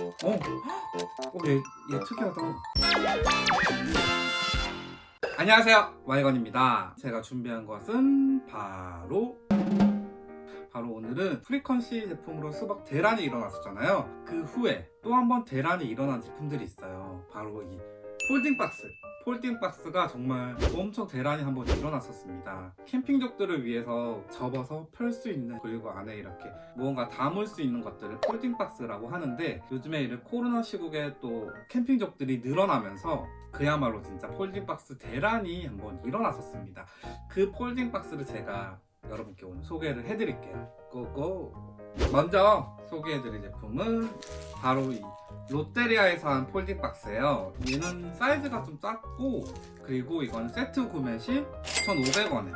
어? 어, 얘, 얘 특이하다. 안녕하세요. 와이건입니다. 제가 준비한 것은 바로 바로 오늘은 프리퀀시 제품으로 수박 대란이 일어났었잖아요. 그 후에 또 한 번 대란이 일어난 제품들이 있어요. 바로 이 폴딩 박스. 폴딩 박스가 정말 엄청 대란이 한 번 일어났었습니다. 캠핑족들을 위해서 접어서 펼 수 있는 그리고 안에 이렇게 무언가 담을 수 있는 것들을 폴딩 박스라고 하는데 요즘에 이런 코로나 시국에 또 캠핑족들이 늘어나면서 그야말로 진짜 폴딩 박스 대란이 한 번 일어났었습니다. 그 폴딩 박스를 제가 여러분께 오늘 소개를 해드릴게요. 고고! 먼저 소개해드릴 제품은 바로 이 롯데리아에서 한 폴딩 박스예요. 얘는 사이즈가 좀 작고 그리고 이건 세트 구매 시 1,500원에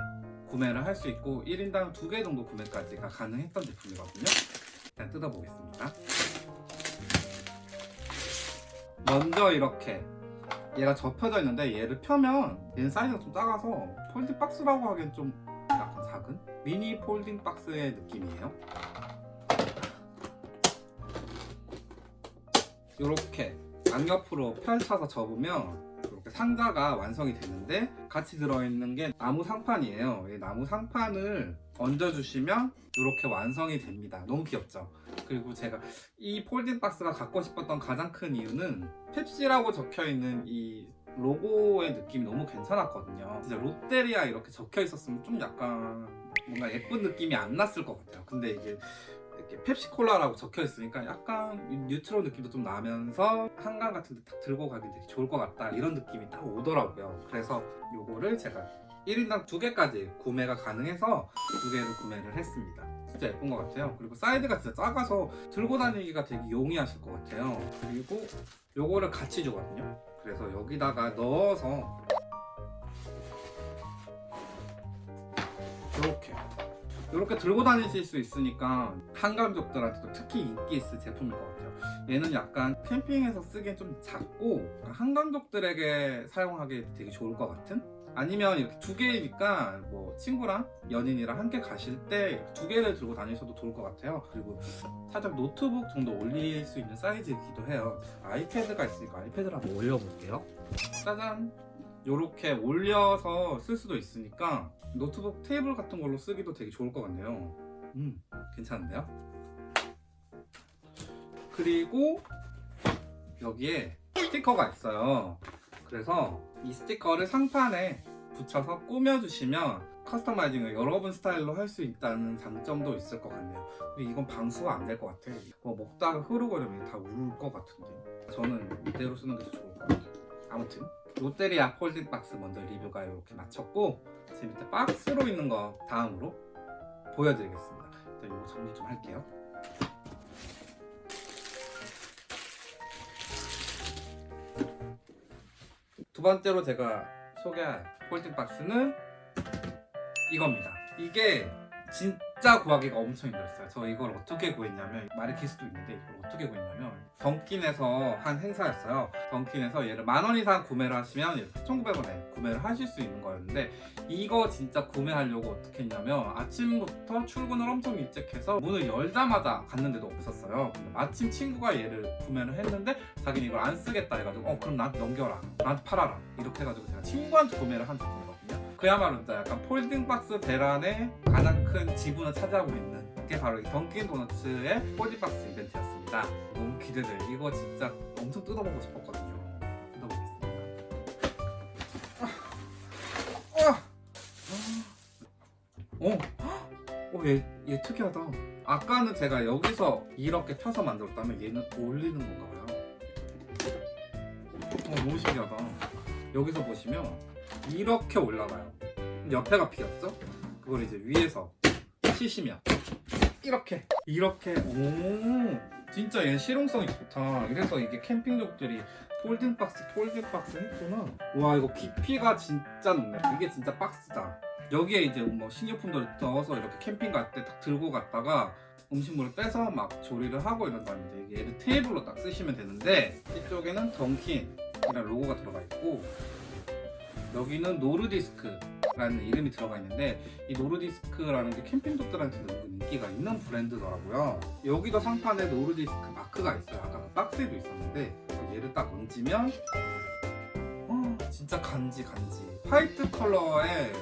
구매를 할 수 있고 1인당 2개 정도 구매까지가 가능했던 제품이거든요. 일단 뜯어보겠습니다. 먼저 이렇게 얘가 접혀져 있는데 얘를 펴면 얘는 사이즈가 좀 작아서 폴딩 박스라고 하기엔 좀 약간 작은 미니 폴딩 박스의 느낌이에요. 이렇게 양옆으로 펼쳐서 접으면 이렇게 상자가 완성이 되는데 같이 들어있는 게 나무 상판이에요. 이 나무 상판을 얹어주시면 이렇게 완성이 됩니다. 너무 귀엽죠? 그리고 제가 이 폴딩 박스가 갖고 싶었던 가장 큰 이유는 펩시라고 적혀 있는 이 로고의 느낌이 너무 괜찮았거든요. 진짜 롯데리아 이렇게 적혀 있었으면 좀 약간 뭔가 예쁜 느낌이 안 났을 것 같아요. 근데 이게 이렇게 펩시콜라라고 적혀 있으니까 약간 뉴트로 느낌도 좀 나면서 한강 같은 데 딱 들고 가기 되게 좋을 것 같다 이런 느낌이 딱 오더라고요. 그래서 요거를 제가 1인당 2개까지 구매가 가능해서 2개를 구매를 했습니다. 진짜 예쁜 것 같아요. 그리고 사이즈가 진짜 작아서 들고 다니기가 되게 용이하실 것 같아요. 그리고 요거를 같이 주거든요. 그래서 여기다가 넣어서 이렇게 이렇게 들고 다니실 수 있으니까 한강족들한테도 특히 인기 있을 제품일 것 같아요. 얘는 약간 캠핑에서 쓰기엔 좀 작고 한강족들에게 사용하기 되게 좋을 것 같은? 아니면 이렇게 두 개니까 뭐 친구랑 연인이랑 함께 가실 때 두 개를 들고 다니셔도 좋을 것 같아요. 그리고 살짝 노트북 정도 올릴 수 있는 사이즈이기도 해요. 아이패드가 있으니까 아이패드를 한번 올려볼게요. 짜잔! 이렇게 올려서 쓸 수도 있으니까 노트북 테이블 같은 걸로 쓰기도 되게 좋을 것 같네요. 음, 괜찮은데요? 그리고 여기에 스티커가 있어요. 그래서 이 스티커를 상판에 붙여서 꾸며주시면 커스터마이징을 여러분 스타일로 할 수 있다는 장점도 있을 것 같네요. 근데 이건 방수가 안 될 것 같아. 뭐 먹다가 흐르고 이러면 다 울 것 같은데. 저는 이대로 쓰는 게 더 좋을 것 같아요. 아무튼 롯데리아 폴딩 박스 먼저 리뷰가 이렇게 마쳤고 지금 밑에 박스로 있는 거 다음으로 보여드리겠습니다. 일단 이거 정리 좀 할게요. 두 번째로 제가 소개할 폴딩 박스는 이겁니다. 이게 진 짜 구하기가 엄청 힘들었어요. 저 이걸 어떻게 구했냐면 수도 있는데 이걸 어떻게 구했냐면 던킨에서 한 행사였어요. 던킨에서 얘를 만 원 이상 구매를 하시면 이렇게 1,900원에 구매를 하실 수 있는 거였는데 이거 진짜 구매하려고 어떻게 했냐면 아침부터 출근을 엄청 일찍 해서 문을 열자마자 갔는데도 없었어요. 근데 마침 친구가 얘를 구매를 했는데 자기는 이걸 안 쓰겠다 해가지고 어 그럼 나한테 넘겨라 나한테 팔아라 이렇게 해가지고 제가 친구한테 구매를 한 제품이거든요. 그야말로 진짜 약간 폴딩 박스 대란의 가장 큰 지분을 차지하고 있는 게 바로 이 던킨 도너츠의 폴딩 박스 이벤트였습니다. 너무 기대돼. 이거 진짜 엄청 뜯어보고 싶었거든요. 뜯어보겠습니다. 아! 어, 어, 얘, 얘 특이하다. 아까는 제가 여기서 이렇게 펴서 만들었다면 얘는 올리는 건가 봐요. 어, 너무 신기하다. 여기서 보시면 이렇게 올라가요. 옆에가 비었죠? 그걸 이제 위에서 치시면 이렇게 이렇게 오 진짜 얘 실용성이 좋다. 이래서 이게 캠핑족들이 폴딩 박스 폴딩 박스 했구나. 와 이거 깊이가 진짜 높네. 이게 진짜 박스다. 여기에 이제 뭐 식료품들을 넣어서 이렇게 캠핑 갈 때 딱 들고 갔다가 음식물을 빼서 막 조리를 하고 이런다는데 얘를 테이블로 딱 쓰시면 되는데 이쪽에는 던킨이라는 로고가 들어가 있고 여기는 노르디스크라는 이름이 들어가 있는데 이 노르디스크라는 게 캠핑족들한테 은근 인기가 있는 브랜드더라고요. 여기도 상판에 노르디스크 마크가 있어요. 아까 박스에도 있었는데 얘를 딱 얹으면 어, 진짜 간지 간지 화이트 컬러의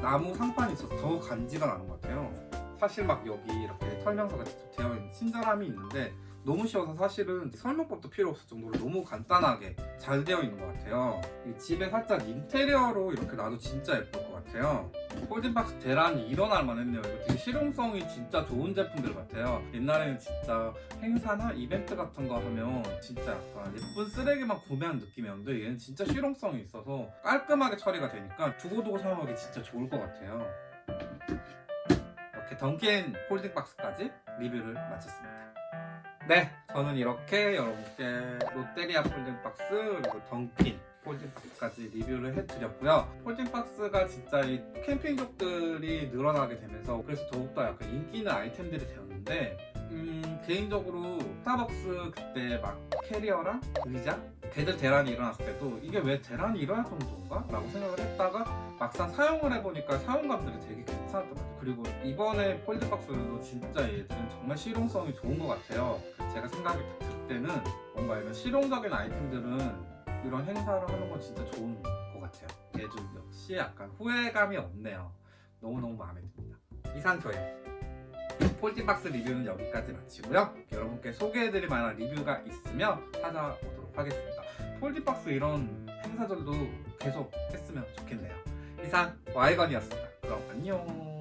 나무 상판이 있어서 더 간지가 나는 것 같아요 사실 막 여기 이렇게 설명서가 직접 되어 있는 친절함이 있는데 너무 쉬워서 사실은 설명법도 필요 없을 정도로 너무 간단하게 잘 되어 있는 것 같아요. 이 집에 살짝 인테리어로 이렇게 놔도 진짜 예쁠 것 같아요. 폴딩박스 대란이 일어날 만했네요. 이거 되게 실용성이 진짜 좋은 제품들 같아요. 옛날에는 진짜 행사나 이벤트 같은 거 하면 진짜 약간 예쁜 쓰레기만 구매한 느낌이었는데 얘는 진짜 실용성이 있어서 깔끔하게 처리가 되니까 두고두고 사용하기 진짜 좋을 것 같아요. 이렇게 던킨 폴딩박스까지 리뷰를 마쳤습니다 네 저는 이렇게 여러분께 롯데리아 폴딩박스 그리고 던킨 폴딩박스까지 리뷰를 해드렸고요 폴딩박스가 진짜 이 캠핑족들이 늘어나게 되면서 그래서 더욱더 약간 인기 있는 아이템들이 되었는데 음, 개인적으로 스타벅스 그때 막 캐리어랑 의자 걔들 대란이 일어났을 때도 이게 왜 대란이 일어날 정도인가? 라고 생각을 했다가 막상 사용을 해보니까 사용감들이 되게 괜찮았더라고요 그리고 이번에 폴드박스도 진짜 얘들은 정말 실용성이 좋은 것 같아요 제가 생각이 들 때는 뭔가 이런 실용적인 아이템들은 이런 행사를 하는 건 진짜 좋은 것 같아요 얘도 역시 약간 후회감이 없네요 너무너무 마음에 듭니다 이상 저의 폴딩박스 리뷰는 여기까지 마치고요. 여러분께 소개해드릴 만한 리뷰가 있으면 찾아오도록 하겠습니다. 폴딩박스 이런 행사들도 계속 했으면 좋겠네요. 이상 와이건이었습니다. 그럼 안녕.